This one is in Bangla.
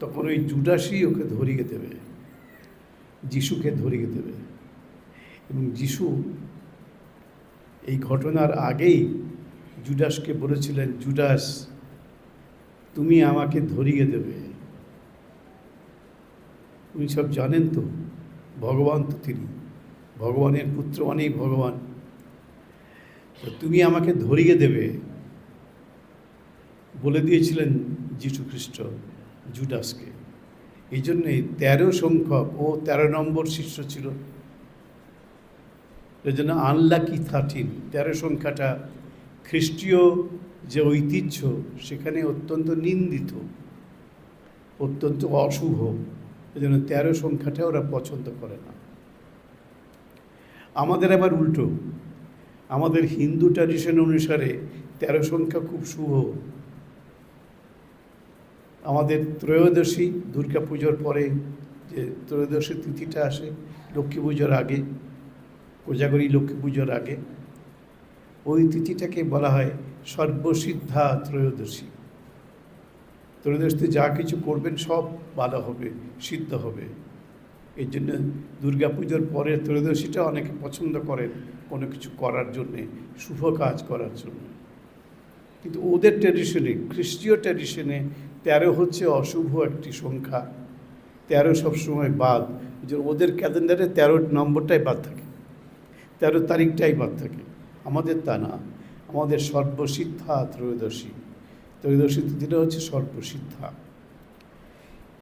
তখন ওই জুডাসই ওকে ধরিয়ে দেবে, যিশুকে ধরিয়ে দেবে। এবং যিশু এই ঘটনার আগেই জুডাসকে বলেছিলেন, জুডাস, তুমি আমাকে ধরিয়ে দেবে। উনি সব জানেন তো, ভগবান তো তিনি, ভগবানের পুত্র অনেক ভগবান। তুমি আমাকে ধরিয়ে দেবে বলে দিয়েছিলেন যীশু খ্রিস্ট। জুডাসকে। এই জন্যে তেরো সংখ্যক ও তেরো নম্বর শিষ্য ছিল। এই জন্য আনলাকি থার্টিন তেরো সংখ্যাটা খ্রিস্টীয় যে ঐতিহ্য, সেখানে অত্যন্ত নিন্দিত, অত্যন্ত অশুভ। এই জন্য তেরো সংখ্যাটা ওরা পছন্দ করে না। আমাদের আবার উল্টো। আমাদের হিন্দু ট্র্যাডিশন অনুসারে তেরো সংখ্যা খুব শুভ। আমাদের ত্রয়োদশী দুর্গা পুজোর পরে যে ত্রয়োদশী তিথিটা আসে, লক্ষ্মী পুজোর আগে, কোজাগরী লক্ষ্মী পুজোর আগে, ওই তিথিটাকে বলা হয় সর্বসিদ্ধা ত্রয়োদশী। ত্রয়োদশীতে যা কিছু করবেন সব ভালো হবে, সিদ্ধ হবে। এই জন্য দুর্গা পুজোর পরে ত্রয়োদশীটা অনেকে পছন্দ করেন কোনো কিছু করার জন্যে, শুভ কাজ করার জন্য। কিন্তু ওদের ট্র্যাডিশনে খ্রিস্টীয় ট্র্যাডিশনে তেরো হচ্ছে অশুভ একটি সংখ্যা। তেরো সবসময় বাদ। ওদের ক্যালেন্ডারে তেরো নম্বরটাই বাদ থাকে। তেরো তারিখটাই বাদ থাকে। আমাদের তা না। আমাদের সর্বসিদ্ধা ত্রয়োদশী। ত্রয়োদশী তিথিটা হচ্ছে সর্বসিদ্ধা।